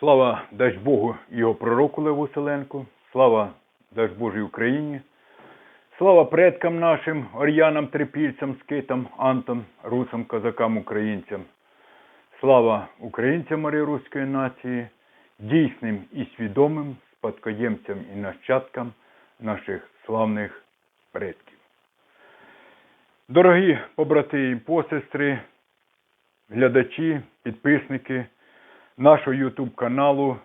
Слава дасть Богу його пророку Леву Селенку, слава дасть Божій Україні, слава предкам нашим, ор'янам, трипільцям, скитам, антам, русам, козакам, українцям. Слава українцям Марії Руської нації, дійсним і свідомим спадкоємцям і нащадкам наших славних предків. Дорогі побрати і посестри, глядачі, підписники нашого YouTube каналу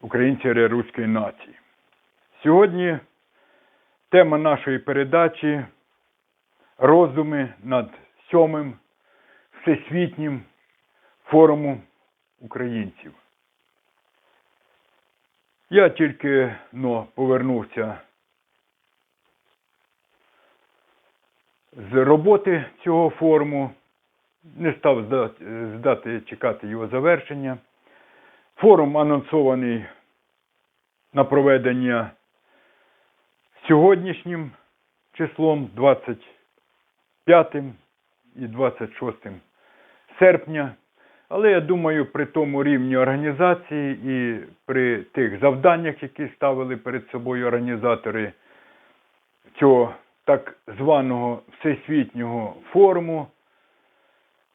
Українці Руської нації. Сьогодні тема нашої передачі роздуми над сьомим всесвітнім форумом українців. Я тільки но повернувся з роботи цього форуму, не став здати, чекати його завершення. Форум анонсований на проведення сьогоднішнім числом 25 і 26 серпня. Але я думаю, при тому рівні організації і при тих завданнях, які ставили перед собою організатори цього так званого всесвітнього форуму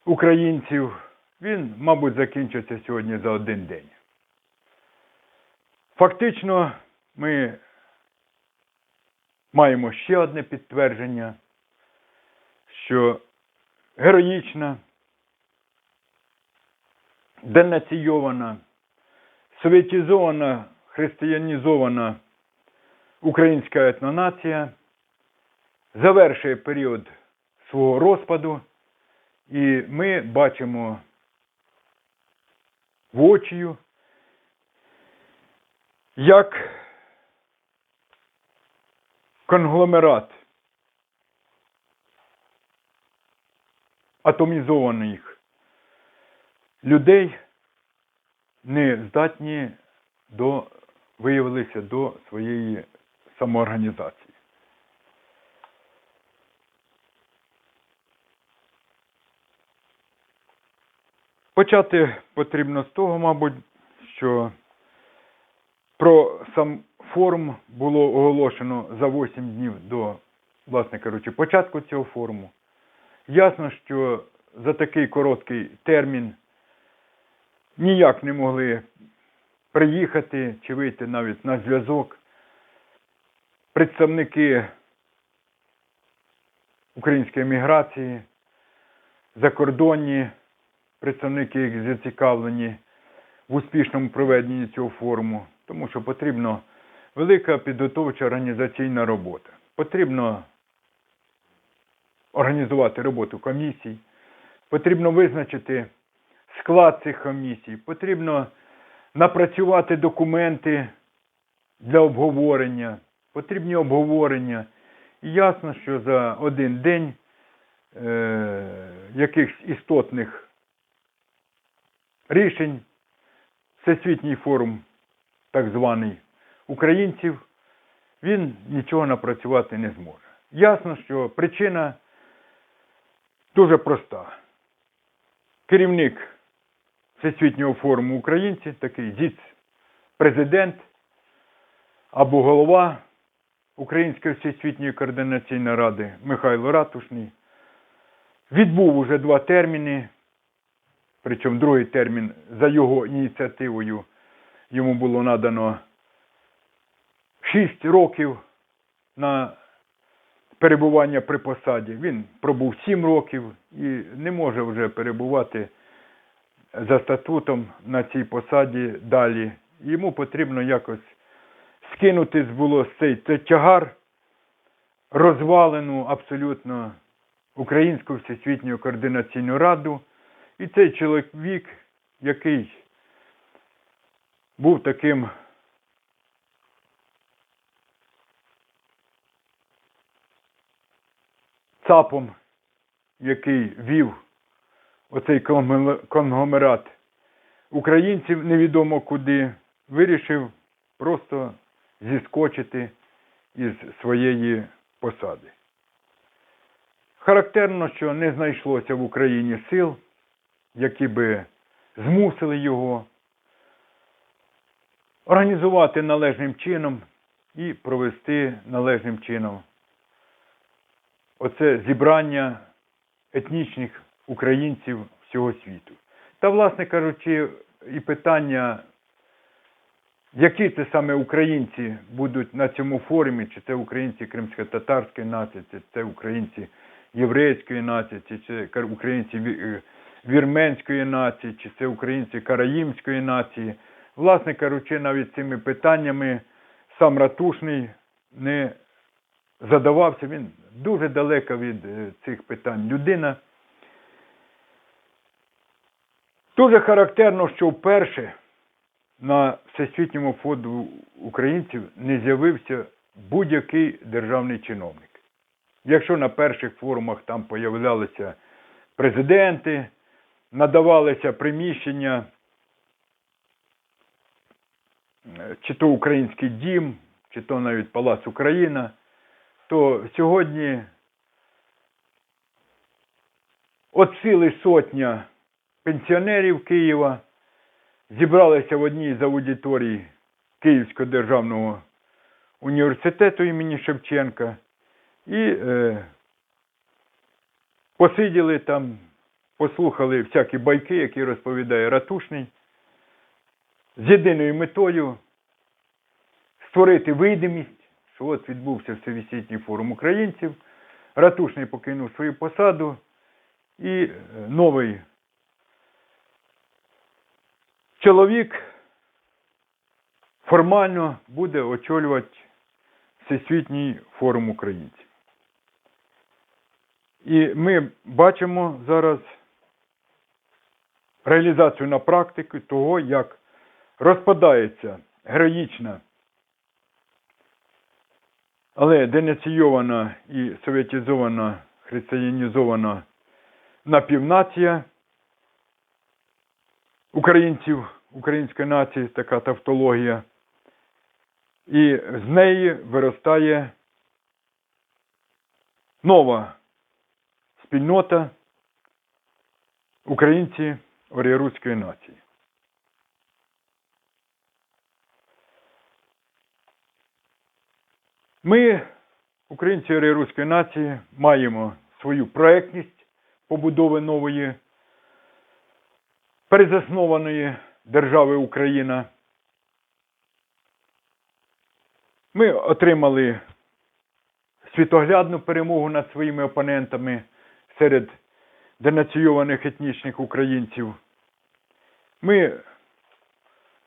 українців, він, мабуть, закінчиться сьогодні за один день. Фактично, ми маємо ще одне підтвердження, що героїчна, денаційована, советизована, християнізована українська етнонація завершує період свого розпаду, і ми бачимо вочію, як конгломерат атомізованих людей не здатні до, виявилися до своєї самоорганізації. Почати потрібно з того, мабуть, що про сам форум було оголошено за 8 днів до, власне кажучи, початку цього форуму. Ясно, що за такий короткий термін ніяк не могли приїхати чи вийти навіть на зв'язок представники української міграції, закордонні представники, які зацікавлені в успішному проведенні цього форуму, тому що потрібна велика підготовча організаційна робота. Потрібно організувати роботу комісій, потрібно визначити склад цих комісій, потрібно напрацювати документи для обговорення, потрібні обговорення. І ясно, що за один день е, якихось істотних рішень Всесвітній форум, так званий українців, він нічого напрацювати не зможе. Ясно, що причина дуже проста. Керівник Всесвітнього форуму українці, такий зіц-президент або голова Української всесвітньої координаційної ради Михайло Ратушний, відбув уже два терміни, причому другий термін за його ініціативою йому було надано 6 років на перебування при посаді. Він пробув 7 років і не може вже перебувати за статутом на цій посаді далі. Йому потрібно якось скинути було з цей це тягар, розвалену абсолютно Українську всесвітню координаційну раду. І цей чоловік, який був таким цапом, який вів оцей конгломерат українців невідомо куди, вирішив просто зіскочити із своєї посади. Характерно, що не знайшлося в Україні сил, які би змусили його організувати належним чином і провести належним чином оце зібрання етнічних українців всього світу. Та, власне кажучи, і питання, які це саме українці будуть на цьому форумі, чи це українці кримсько-татарської нації, чи це українці єврейської нації, чи це українці е, вірменської нації, чи це українці караїмської нації. Власне кажучи, навіть цими питаннями сам Ратушний не задавався. Він дуже далеко від е, цих питань. Людина. Дуже характерно, що вперше на всесвітньому фонду українців не з'явився будь-який державний чиновник. Якщо на перших форумах там появлялися президенти, надавалися приміщення, е, чи то Український дім, чи то навіть Палац Україна, то сьогодні от сили сотня пенсіонерів Києва зібралися в одній з аудиторій Київського державного університету імені Шевченка і е, посиділи там, послухали всякі байки, які розповідає Ратушний, з єдиною метою створити видимість, що от відбувся Всесвітній форум українців, Ратушний покинув свою посаду, і е, новий чоловік формально буде очолювати Всесвітній форум українців. І ми бачимо зараз реалізацію на практику того, як розпадається героїчна, але денаційована і совєтізована, християнізована напівнація українців, української нації, така тавтологія. І з неї виростає нова спільнота українці орієруської нації. Ми, українці орієруської нації, маємо свою проектність побудови нової перезаснованої держави Україна. Ми отримали світоглядну перемогу над своїми опонентами серед денаційованих етнічних українців. Ми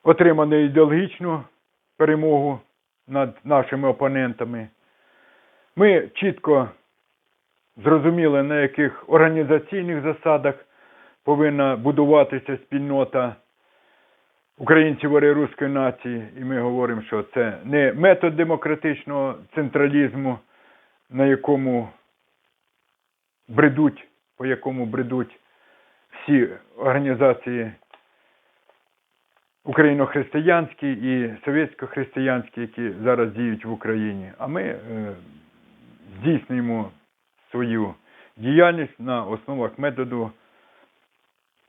отримали ідеологічну перемогу над нашими опонентами. Ми чітко зрозуміли, на яких організаційних засадах повинна будуватися спільнота українців руської нації, і ми говоримо, що це не метод демократичного централізму, на якому бредуть, по якому бредуть всі організації україно-християнські і совєтсько-християнські, які зараз діють в Україні. А ми е, здійснюємо свою діяльність на основах методу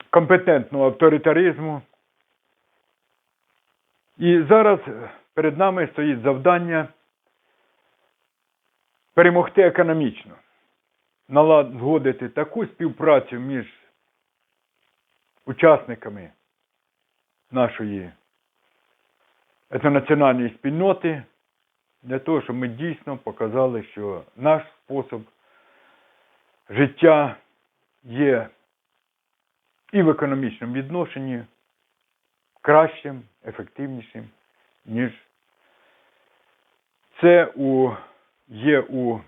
компетентного авторитаризму. І зараз перед нами стоїть завдання перемогти економічно, налагодити таку співпрацю між учасниками нашої етнонаціональної спільноти для того, щоб ми дійсно показали, що наш спосіб життя є і в економічному відношенні кращим, ефективнішим, ніж це у, є у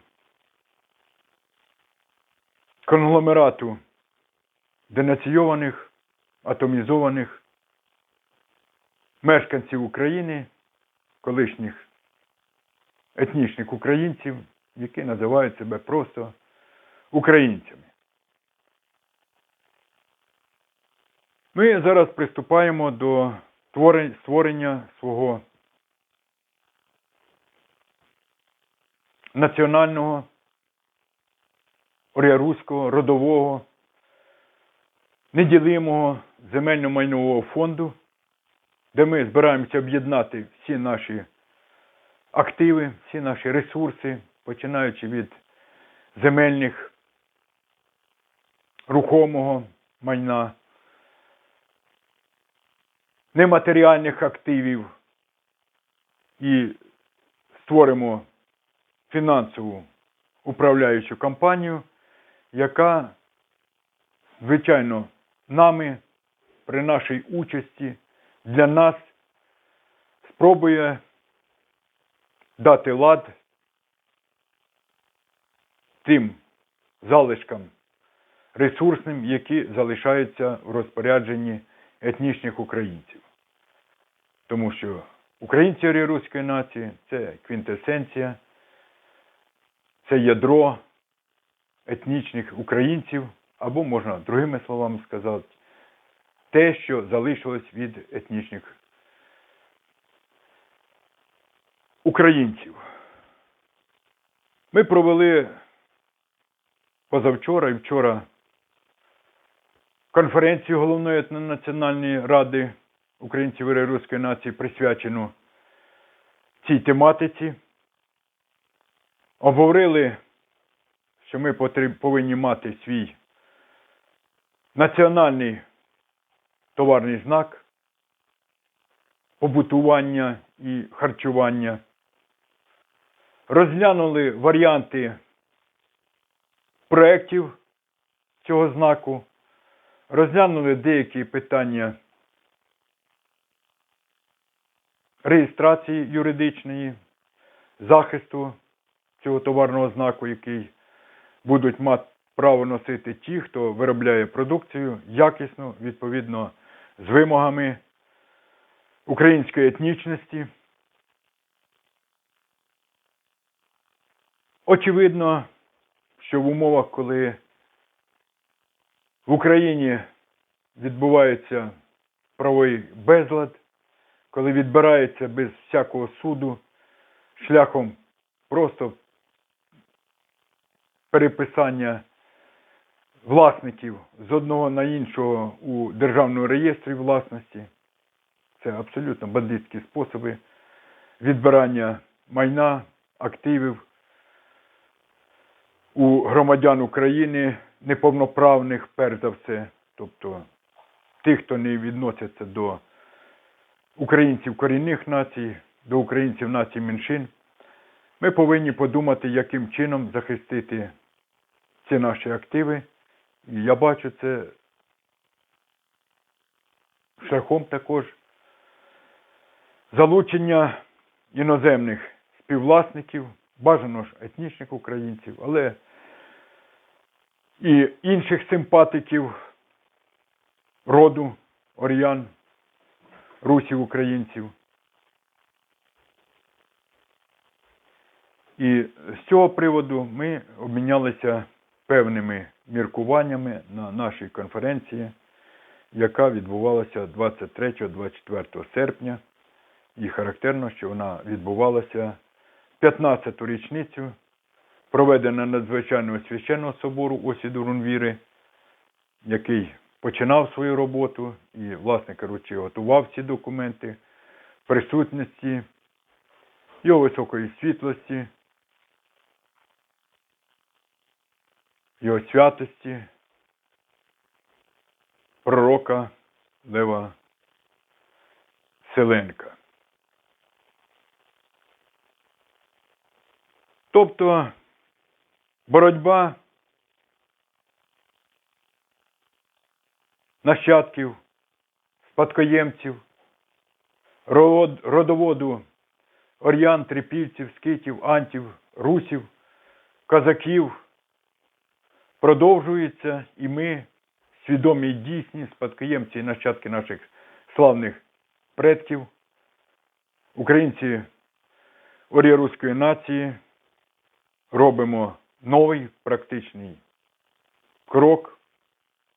конгломерату денаційованих, атомізованих мешканців України, колишніх етнічних українців, які називають себе просто українцями. Ми зараз приступаємо до створення свого національного оріаруського, родового, неділимого земельно-майнового фонду, де ми збираємося об'єднати всі наші активи, всі наші ресурси, починаючи від земельних, рухомого майна, нематеріальних активів і створимо фінансову управляючу компанію, яка, звичайно, нами при нашій участі для нас спробує дати лад тим залишкам ресурсним, які залишаються в розпорядженні етнічних українців. Тому що українці руської нації це квінтесенція, це ядро етнічних українців, або можна другими словами сказати, те, що залишилось від етнічних українців. Ми провели позавчора і вчора конференцію головної етнонаціональної ради українців і руської нації, присвячену цій тематиці. Обговорили, що ми повинні мати свій національний товарний знак побутування і харчування. Розглянули варіанти проєктів цього знаку, розглянули деякі питання реєстрації юридичної, захисту цього товарного знаку, який будуть мати право носити ті, хто виробляє продукцію якісно, відповідно з вимогами української етнічності. Очевидно, що в умовах, коли в Україні відбувається правовий безлад, коли відбирається без всякого суду шляхом просто переписання власників з одного на іншого у державному реєстрі власності. Це абсолютно бандитські способи відбирання майна, активів у громадян України неповноправних, перш за все, тобто тих, хто не відносяться до українців корінних націй, до українців націй меншин. Ми повинні подумати, яким чином захистити ці наші активи. І я бачу це шляхом також залучення іноземних співвласників, бажано ж етнічних українців, але і інших симпатиків роду оріян, русів українців. І з цього приводу ми обмінялися певними міркуваннями на нашій конференції, яка відбувалася 23-24 серпня. І характерно, що вона відбувалася 15-ту річницю проведення надзвичайного священного собору Осі Дурунвіри, який починав свою роботу і, власне кажучи, готував ці документи присутності його високої світлості, його святості, пророка Лева Селенка. Тобто боротьба нащадків, спадкоємців, родоводу ор'ян, трипільців, скитів, антів, русів, козаків продовжується, і ми, свідомі дійсні спадкоємці і нащадки наших славних предків, українці орієруської нації, робимо новий практичний крок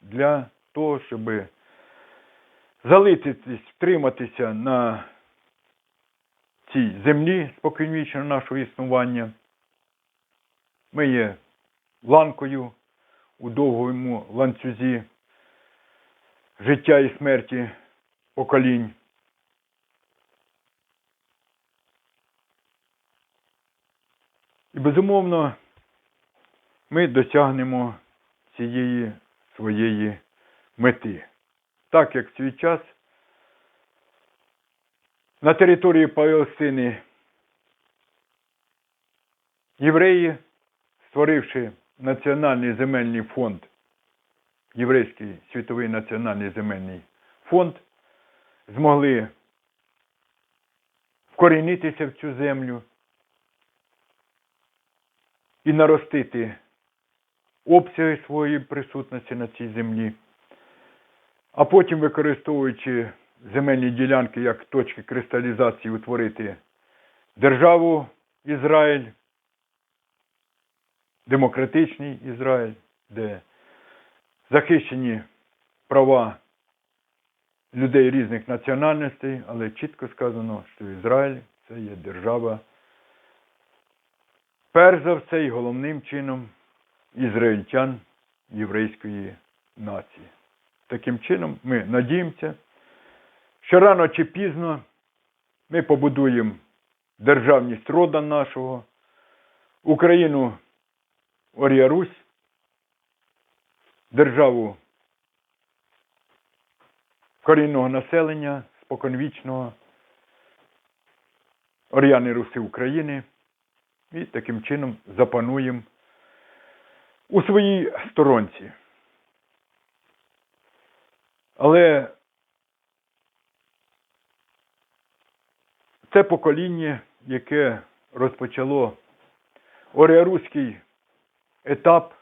для того, щоб залитись, втриматися на цій землі споконвічно нашого існування. Ми є ланкою у довгому ланцюзі життя і смерті поколінь. І безумовно ми досягнемо цієї своєї мети. Так як в свій час на території Палестини євреї, створивши Національний земельний фонд, Єврейський світовий національний земельний фонд, змогли вкорінитися в цю землю і наростити обсяги своєї присутності на цій землі, а потім, використовуючи земельні ділянки як точки кристалізації, утворити державу Ізраїль, демократичний Ізраїль, де захищені права людей різних національностей, але чітко сказано, що Ізраїль це є держава, перш за все і головним чином ізраїльтян єврейської нації. Таким чином, ми надіємося, що рано чи пізно ми побудуємо державність рода нашого, Україну Орія Русь, державу корінного населення, споконвічного, Оріяни Руси України і таким чином запануємо у своїй сторонці. Але це покоління, яке розпочало оріаруський етап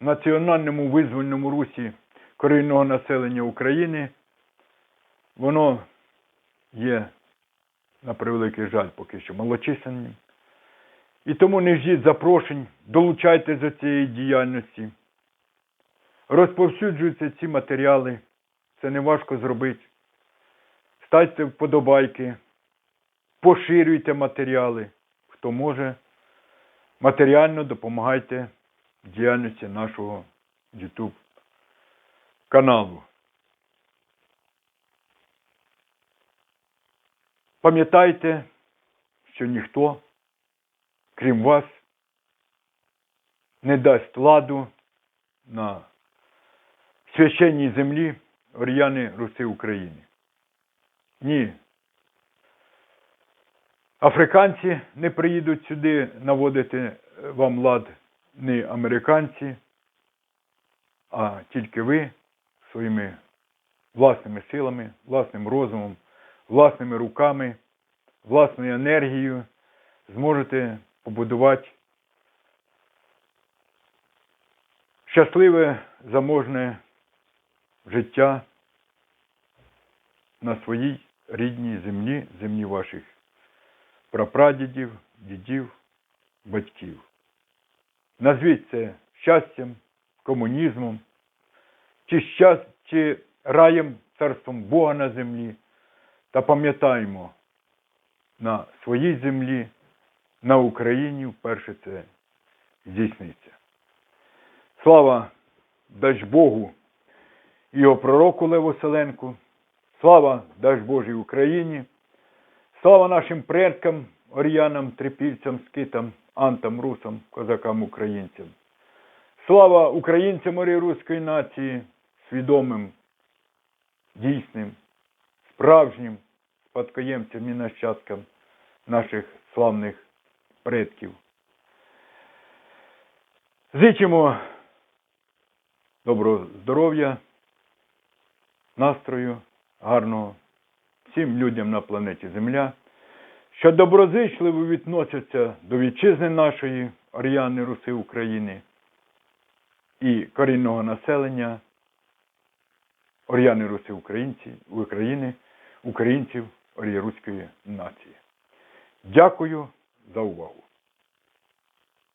національному визвольному русі корінного населення України, воно є, на превеликий жаль, поки що малочисленним. І тому не ждіть запрошень, долучайтесь до цієї діяльності. Розповсюджуються ці матеріали, це не важко зробити. Ставте вподобайки, поширюйте матеріали. Хто може, матеріально допомагайте діяльності нашого YouTube каналу. Пам'ятайте, що ніхто, крім вас, не дасть владу на священній землі Ор'яни Руси України. Ні. Африканці не приїдуть сюди наводити вам лад, ні американці, а тільки ви своїми власними силами, власним розумом, власними руками, власною енергією зможете побудувати щасливе заможне життя на своїй рідній землі, землі ваших прапрадідів, дідів, батьків. Назвіть це щастям, комунізмом, чи, щас, чи раєм, царством Бога на землі. Та пам'ятаємо, на своїй землі, на Україні вперше це здійсниться. Слава дасть Богу і його пророку Леву Селенку, слава дасть Божій Україні, слава нашим предкам, оріянам, трипільцям, скитам, антам, русам, козакам, українцям. Слава українцям оріруської нації, свідомим, дійсним, справжнім спадкоємцям і нащадкам наших славних предків. Зичимо доброго здоров'я, настрою, гарного всім людям на планеті Земля, що доброзичливо відносяться до вітчизни нашої Ор'яни Руси України і корінного населення Ор'яни Руси Українці, України, українців Орієруської нації. Дякую за увагу.